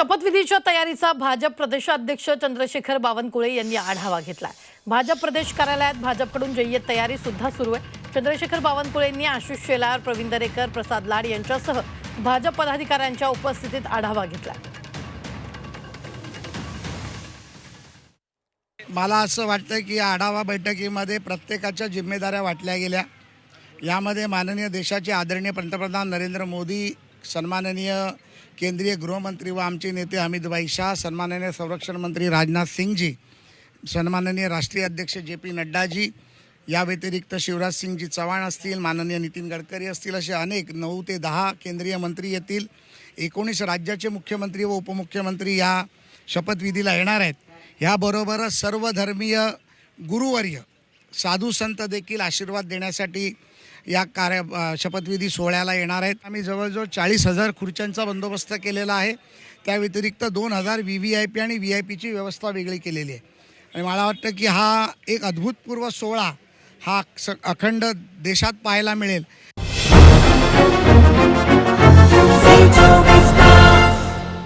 शपथविधीच्या तयारीचा भाजप प्रदेशाध्यक्ष चंद्रशेखर बावनकुळे यांनी आढावा घेतला भाजप प्रदेश कार्यालयात भाजपकडून जय्यत तयारी सुद्धा सुरू आहे. चंद्रशेखर बावनकुळे यांनी आशिष शेलार प्रवीण दरेकर प्रसाद लाड यांच्यासह भाजप पदाधिकाऱ्यांच्या उपस्थितीत आढावा घेतला मला असं वाटतं की आढावा बैठकीमध्ये प्रत्येकाच्या जिम्मेदाऱ्या वाटल्या गेल्या. यामध्ये माननीय देशाचे आदरणीय पंतप्रधान नरेंद्र मोदी सन्माननीय केंद्रीय गृहमंत्री व आमचे नेते अमितभाई शाह सन्माननीय संरक्षण मंत्री राजनाथ सिंगजी सन्माननीय राष्ट्रीय अध्यक्ष जे पी नड्डाजी या व्यतिरिक्त शिवराज सिंगजी चव्हाण असतील माननीय नितीन गडकरी असतील असे अनेक नऊ ते दहा केंद्रीय मंत्री येतील. एकोणीस राज्याचे मुख्यमंत्री व उपमुख्यमंत्री या शपथविधीला येणार आहेत. ह्याबरोबरच सर्वधर्मीय गुरुवर्य साधू संत देखील आशीर्वाद देण्यासाठी या कार्य शपथविधी सोहळ्याला येणार आहेत. आम्ही जवळजवळ चाळीस हजार खुर्च्यांचा बंदोबस्त केलेला आहे. त्या व्यतिरिक्त दोन हजार व्ही व्ही आय पी आणि व्ही आय पीची व्यवस्था वेगळी केलेली आहे. आणि मला वाटतं की हा एक अद्भुतपूर्व सोहळा हा स अखंड देशात पाहायला मिळेल.